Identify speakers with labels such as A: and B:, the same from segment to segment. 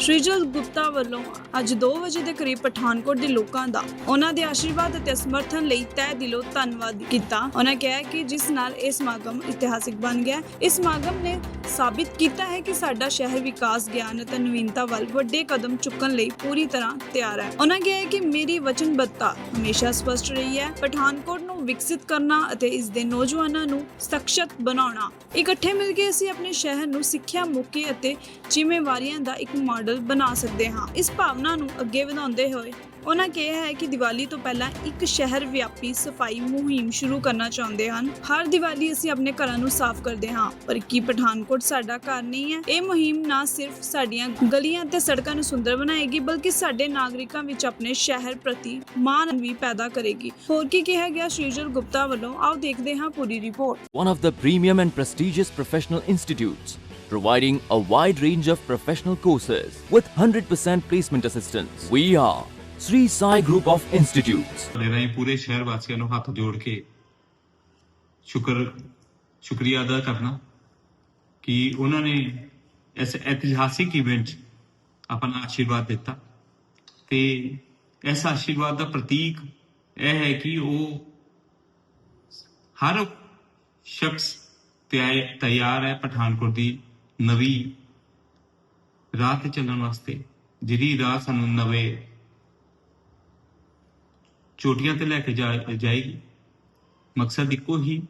A: ਸ਼੍ਰੀਜਲ ਗੁਪਤਾ ਵੱਲੋਂ ਅੱਜ 2 ਵਜੇ ਦੇ ਕਰੀਬ ਪਠਾਨਕੋਟ ਦੇ ਲੋਕਾਂ ਦਾ ਉਹਨਾਂ ਦੇ ਆਸ਼ੀਰਵਾਦ ਅਤੇ ਸਮਰਥਨ ਲਈ ਤਹਿ ਦਿਲੋਂ ਧੰਨਵਾਦ ਕੀਤਾ। ਉਹਨਾਂ ਕਿਹਾ ਕਿ ਜਿਸ ਨਾਲ ਇਹ ਸਮਾਗਮ ਇਤਿਹਾਸਿਕ ਬਣ ਗਿਆ। ਇਸ ਸਮਾਗਮ ਨੇ ਸਾਬਿਤ ਕੀਤਾ ਹੈ ਕਿ ਸਾਡਾ ਸ਼ਹਿਰ ਵਿਕਾਸ, ਗਿਆਨ ਅਤੇ ਨਵੀਨਤਾ ਵੱਲ ਵੱਡੇ ਕਦਮ ਚੁੱਕਣ ਲਈ ਪੂਰੀ ਤਰ੍ਹਾਂ ਤਿਆਰ ਹੈ। ਉਹਨਾਂ ਕਿਹਾ ਕਿ ਮੇਰੀ ਵਚਨਬੱਧਤਾ ਹਮੇਸ਼ਾ ਸਪਸ਼ਟ ਰਹੀ ਹੈ। ਪਠਾਨਕੋਟ ਨੂੰ ਵਿਕਸਿਤ ਕਰਨਾ ਅਤੇ ਇਸ ਦੇ ਨੌਜਵਾਨਾਂ ਨੂੰ ਸਖਸ਼ਤ ਬਣਾਉਣਾ। ਇਕੱਠੇ ਮਿਲ ਕੇ ਅਸੀਂ ਆਪਣੇ ਸ਼ਹਿਰ ਨੂੰ ਸਿੱਖਿਆ ਮੌਕੇ ਅਤੇ ਜ਼ਿੰਮੇਵਾਰੀਆਂ ਦਾ ਇੱਕ ਮਾਡਲ ਬਣਾ ਸਕਦੇ ਹਾਂ। ਇਸ ਭਾਵਨਾ ਨੂੰ ਅੱਗੇ ਵਧਾਉਂਦੇ ਹੋਏ ਉਹਨਾਂ ਕਿਹਾ ਹੈ ਕਿ ਦੀਵਾਲੀ ਤੋਂ ਪਹਿਲਾਂ ਇੱਕ ਸ਼ਹਿਰ ਵਿਆਪੀ ਸਫ਼ਾਈ ਮੁਹਿੰਮ ਸ਼ੁਰੂ ਕਰਨਾ ਚਾਹੁੰਦੇ ਹਨ। ਹਰ ਦੀਵਾਲੀ ਅਸੀਂ ਆਪਣੇ ਘਰਾਂ ਨੂੰ ਸਾਫ਼ ਕਰਦੇ ਹਾਂ ਪਰ ਕੀ ਪਠਾਨਕੋਟ ਸਾਡਾ ਘਰ ਨਹੀਂ ਹੈ? ਇਹ ਮੁਹਿੰਮ ਨਾ ਸਿਰਫ ਸਾਡੀਆਂ ਗਲੀਆਂ ਤੇ ਸੜਕਾਂ ਨੂੰ ਸੁੰਦਰ ਬਣਾਏਗੀ ਬਲਕਿ ਸਾਡੇ ਨਾਗਰਿਕਾਂ ਵਿੱਚ ਆਪਣੇ ਸ਼ਹਿਰ ਪ੍ਰਤੀ ਮਾਣ ਵੀ ਪੈਦਾ ਕਰੇਗੀ। ਹੋਰ ਕੀ ਕਿਹਾ ਗਿਆ? ਸ਼੍ਰੀਜਲ ਗੁਪਤਾ ਵੱਲੋਂ ਆਓ ਦੇਖਦੇ ਹਾਂ ਪੂਰੀ report.
B: One of the premium and prestigious professional institutes, providing a wide range of professional courses with 100% placement assistance. We are Sri Sai Group of Institutes.
C: ਤੁਹਾਡੇ ਰਾਹੀਂ ਪੂਰੇ ਸ਼ਹਿਰ ਵਾਸੀਆਂ ਨੂੰ ਹੱਥ ਜੋੜ ਕੇ ਸ਼ੁਕਰ, ਸ਼ੁਕਰੀਆ ਅਦਾ ਕਰਨਾ ਕਿ ਉਹਨਾਂ ਨੇ ਇਸ ਇਤਿਹਾਸਿਕ ਇਵੈਂਟ ਆਪਣਾ ਆਸ਼ੀਰਵਾਦ ਦਿੱਤਾ ਤੇ ਇਸ ਆਸ਼ੀਰਵਾਦ ਦਾ ਪ੍ਰਤੀਕ ਇਹ ਹੈ ਕਿ ਉਹ ਹਰ ਸ਼ਖਸ ਤਿਆਰ ਹੈ ਪਠਾਨਕੋਟ ਦੀ ਨਵੀਂ ਰਾਹ ਤੇ ਚੱਲਣ ਵਾਸਤੇ, ਜਿਹੜੀ ਰਾਹ ਸਾਨੂੰ ਨਵੇਂ ਚੋਟੀਆਂ ਤੇ ਲੈ ਕੇ ਜਾ- ਜਾਏਗੀ। ਮਕਸਦ ਇੱਕੋ ਹੀ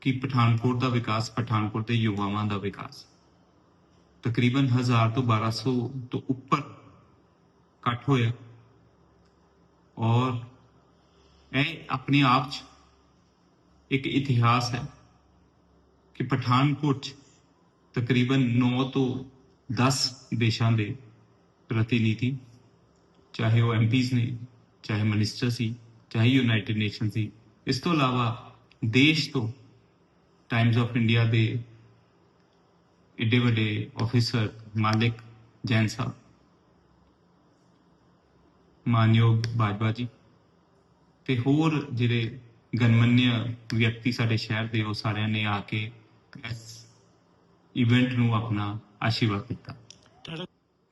C: ਕਿ ਪਠਾਨਕੋਟ ਦਾ ਵਿਕਾਸ, ਪਠਾਨਕੋਟ ਦੇ ਯੁਵਾਵਾਂ ਦਾ ਵਿਕਾਸ। ਤਕਰੀਬਨ 1000 ਤੋਂ 1200 ਤੋਂ ਉੱਪਰ ਇਕੱਠ ਹੋਇਆ। ਔਰ ਇਹ ਆਪਣੇ ਆਪ 'ਚ ਇੱਕ ਇਤਿਹਾਸ ਹੈ ਕਿ ਪਠਾਨਕੋਟ 'ਚ ਤਕਰੀਬਨ 9 ਤੋਂ 10 ਦੇਸ਼ਾਂ ਦੇ ਪ੍ਰਤੀਨਿਧੀ ਚਾਹੇ ਉਹ ਐਮਪੀਜ਼ ਨੇ, ਚਾਹੇ ਮਿਨਿਸਟਰ ਸੀ, ਚਾਹੇ ਯੂਨਾਈਟਿਡ ਨੇਸ਼ਨ ਸੀ। ਇਸ ਤੋਂ ਇਲਾਵਾ ਦੇਸ਼ ਤੋਂ ਟਾਈਮਜ਼ ਆਫ ਇੰਡੀਆ ਦੇ ਏਡੇ ਵੱਡੇ ਆਫੀਸਰ ਮਾਲਿਕ ਜੈਨ ਸਾਹਿਬ, ਮਾਨਯੋਗ ਬਾਜਵਾ ਜੀ ਤੇ ਹੋਰ ਜਿਹੜੇ ਗਨਮੰਨਿਆ ਵਿਅਕਤੀ ਸਾਡੇ ਸ਼ਹਿਰ ਦੇ ਉਹ ਸਾਰਿਆਂ ਨੇ ਆ ਕੇ ਇਸ ਇਵੈਂਟ ਨੂੰ ਆਪਣਾ ਆਸ਼ੀਰਵਾਦ ਦਿੱਤਾ।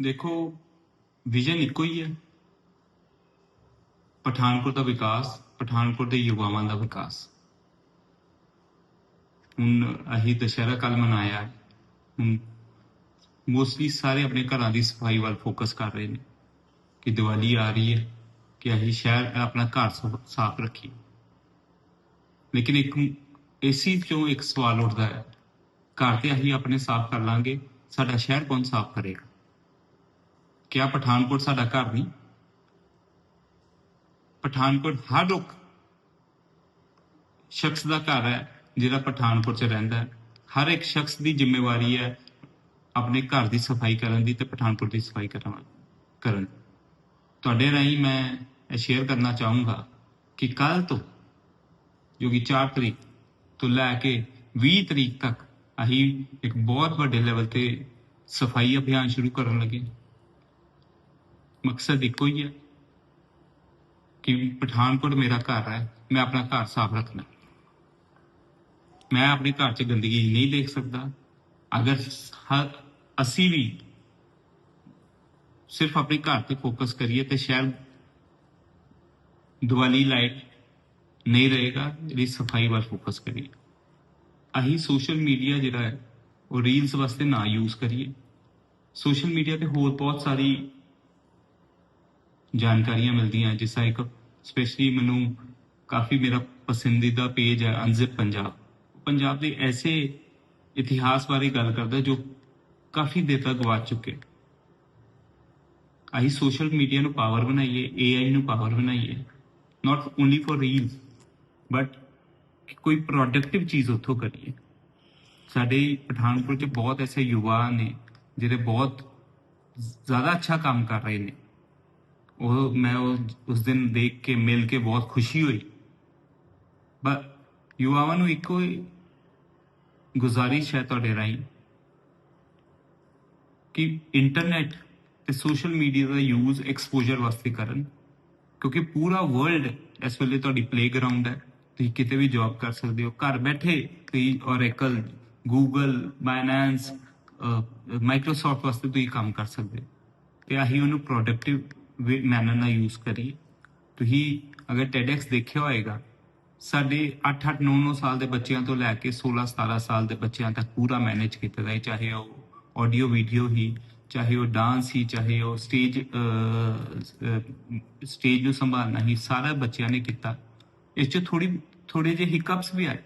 C: ਦੇਖੋ ਵਿਜ਼ਨ ਇੱਕੋ ਹੀ ਹੈ। ਪਠਾਨਕੋਟ ਦਾ ਵਿਕਾਸ ਪਠਾਨਕੋਟ ਦੇ ਯੁਵਾਵਾਂ ਦਾ ਵਿਕਾਸ। ਹੁਣ ਅਹੀ ਦੁਸ਼ਹਿਰਾ ਕੱਲ ਮਨਾਇਆ। ਹੁਣ ਮੋਸਟਲੀ ਸਾਰੇ ਆਪਣੇ ਘਰਾਂ ਦੀ ਸਫ਼ਾਈ ਵੱਲ ਫੋਕਸ ਕਰ ਰਹੇ ਨੇ। ਕਿ ਦੀਵਾਲੀ ਆ ਰਹੀ ਹੈ ਕਿ ਅਸੀਂ ਸ਼ਹਿਰ ਆਪਣਾ ਘਰ ਸਾਫ- ਸਾਫ਼ ਰੱਖੀਏ। ਲੇਕਿਨ ਇੱਕ ਇਸੀ ਚੋਂ ਇੱਕ ਸਵਾਲ ਉੱਠਦਾ ਹੈ। ਘਰ ਤੇ ਅਸੀਂ ਆਪਣੇ ਸਾਫ਼ ਕਰ ਲਾਂਗੇ, ਸਾਡਾ ਸ਼ਹਿਰ ਕੌਣ ਸਾਫ਼ ਕਰੇਗਾ? ਕਿਆ ਪਠਾਨਕੋਟ ਸਾਡਾ ਘਰ ਨਹੀਂ? ਪਠਾਨਕੋਟ ਹਰ ਲੋਕ ਸ਼ਖਸ ਦਾ ਘਰ ਹੈ ਜਿਹੜਾ ਪਠਾਨਕੋਟ 'ਚ ਰਹਿੰਦਾ ਹੈ। ਹਰ ਇੱਕ ਸ਼ਖਸ ਦੀ ਜ਼ਿੰਮੇਵਾਰੀ ਹੈ ਆਪਣੇ ਘਰ ਦੀ ਸਫ਼ਾਈ ਕਰਨ ਦੀ ਤੇ ਪਠਾਨਕੋਟ ਦੀ ਸਫ਼ਾਈ ਕਰਨ ਕਰਨ ਤੁਹਾਡੇ ਰਾਹੀਂ ਮੈਂ ਇਹ ਸ਼ੇਅਰ ਕਰਨਾ ਚਾਹੂੰਗਾ ਕਿ ਕੱਲ ਤੋਂ, ਜੋ ਕਿ 4 ਤਰੀਕ ਤੋਂ ਲੈ ਕੇ 20 ਤਰੀਕ ਤੱਕ ਅਸੀਂ ਇੱਕ ਬਹੁਤ ਵੱਡੇ ਲੈਵਲ ਤੇ ਸਫ਼ਾਈ ਅਭਿਆਨ ਸ਼ੁਰੂ ਕਰਨ ਲੱਗੇ ਮਕਸਦ ਇੱਕੋ ਹੀ ਹੈ ਕਿ ਪਠਾਨਕੋਟ ਮੇਰਾ ਘਰ ਹੈ, ਮੈਂ ਆਪਣਾ ਘਰ ਸਾਫ਼ ਰੱਖਣਾ। ਮੈਂ ਆਪਣੇ ਘਰ 'ਚ ਗੰਦਗੀ ਨਹੀਂ ਦੇਖ ਸਕਦਾ। ਅਗਰ ਹ- ਅਸੀਂ ਵੀ ਸਿਰਫ ਆਪਣੇ ਘਰ ਤੇ ਫੋਕਸ ਕਰੀਏ ਤੇ ਸ਼ਾਇਦ ਦੀਵਾਲੀ ਲਾਈਟ ਨਹੀਂ ਰਹੇਗਾ, ਜਿਹੜੀ ਸਫ਼ਾਈ ਵੱਲ ਫੋਕਸ ਕਰੀਏ। ਅਸੀਂ ਸੋਸ਼ਲ ਮੀਡੀਆ ਜਿਹੜਾ ਹੈ, ਉਹ ਰੀਲਸ ਵਾਸਤੇ ਨਾ ਯੂਜ਼ ਕਰੀਏ। ਸੋਸ਼ਲ ਮੀਡੀਆ ਤੇ ਹੋਰ ਬਹੁਤ ਸਾਰੀ ਜਾਣਕਾਰੀਆਂ ਮਿਲਦੀਆਂ, ਜਿਸ ਤਰ੍ਹਾਂ ਇੱਕ ਸਪੈਸ਼ਲੀ ਮੈਨੂੰ ਕਾਫੀ ਮੇਰਾ ਪਸੰਦੀਦਾ ਪੇਜ ਹੈ ਅਨਜ਼ਿਪ ਪੰਜਾਬ ਪੰਜਾਬ ਦੇ ਐਸੇ ਇਤਿਹਾਸ ਬਾਰੇ ਗੱਲ ਕਰਦਾ ਜੋ ਕਾਫੀ ਦੇਰ ਤੱਕ ਗਵਾ ਚੁੱਕੇ। ਅਸੀਂ ਸੋਸ਼ਲ ਮੀਡੀਆ ਨੂੰ ਪਾਵਰ ਬਣਾਈਏ AI ਨੂੰ ਪਾਵਰ ਬਣਾਈਏ। Not only for reel but ਕੋਈ ਪ੍ਰੋਡਕਟਿਵ ਚੀਜ਼ ਉੱਥੋਂ ਕਰੀਏ। ਸਾਡੇ ਪਠਾਨਕੋਟ 'ਚ ਬਹੁਤ ਐਸੇ ਯੁਵਾ ਨੇ, ਜਿਹੜੇ ਬਹੁਤ ਜ਼ਿਆਦਾ ਅੱਛਾ ਕੰਮ ਕਰ ਰਹੇ ਨੇ। ਉਹ, ਮੈਂ ਉਹ, ਉਸ ਦਿਨ ਦੇਖ ਕੇ, ਮਿਲ ਕੇ ਬਹੁਤ ਖੁਸ਼ੀ ਹੋਈ। ਬਸ ਯੁਵਾਵਾਂ ਨੂੰ ਇੱਕੋ ਹੀ ਗੁਜ਼ਾਰਿਸ਼ ਹੈ ਤੁਹਾਡੇ ਰਾਹੀਂ ਕਿ ਇੰਟਰਨੈਟ ਤੇ ਸੋਸ਼ਲ ਮੀਡੀਆ ਦਾ ਯੂਜ਼ ਐਕਸਪੋਜ਼ਰ ਵਾਸਤੇ ਕਰਨ, ਕਿਉਂਕਿ ਪੂਰਾ ਵਰਲਡ ਇਸ ਵੇਲੇ ਤੁਹਾਡੀ ਪਲੇਗਰਾਉਂਡ ਹੈ। ਤੁਸੀਂ ਕਿਤੇ ਵੀ ਜੌਬ ਕਰ ਸਕਦੇ ਹੋ, ਘਰ ਬੈਠੇ ਤੁਸੀਂ ਔਰੇਕਲ ਗੂਗਲ ਬਾਈਨੈਂਸ ਮਾਈਕਰੋਸਾਫਟ ਵਾਸਤੇ ਤੁਸੀਂ ਕੰਮ ਕਰ ਸਕਦੇ ਹੋ। ਤੇ ਆਹੀ ਉਹਨੂੰ ਪ੍ਰੋਡਕਟਿਵ ਮੈਨਰ ਨਾਲ ਯੂਜ਼ ਕਰੀਏ ਤੁਸੀਂ ਅਗਰ TEDx ਦੇਖਿਆ ਹੋਏਗਾ, ਸਾਡੇ 8-8 9-9 ਸਾਲ ਦੇ ਬੱਚਿਆਂ ਤੋਂ ਲੈ ਕੇ 16-17 ਸਾਲ ਦੇ ਬੱਚਿਆਂ ਤੱਕ ਪੂਰਾ ਮੈਨੇਜ ਕੀਤਾ ਜਾਏ, ਚਾਹੇ ਉਹ ਆਡੀਓ ਵੀਡੀਓ ਹੀ, ਚਾਹੇ ਉਹ ਡਾਂਸ ਹੀ, ਚਾਹੇ ਉਹ ਸਟੇਜ ਸਟੇਜ ਨੂੰ ਸੰਭਾਲਣਾ ਹੀ, ਸਾਰਾ ਬੱਚਿਆਂ ਨੇ ਕੀਤਾ ਇਸ ਚ ਥੋੜੀ ਥੋੜੇ ਜਿਹੇ ਹਿਕਅਪਸ ਵੀ ਆਏ।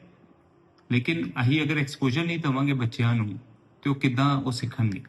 C: ਲੇਕਿਨ ਅਹੀ ਅਗਰ ਐਕਸਪੋਜ਼ਰ ਨਹੀਂ ਦਵਾਂਗੇ ਬੱਚਿਆਂ ਨੂੰ, ਤੇ ਉਹ ਕਿੱਦਾਂ ਉਹ ਸਿੱਖਣਗੇ?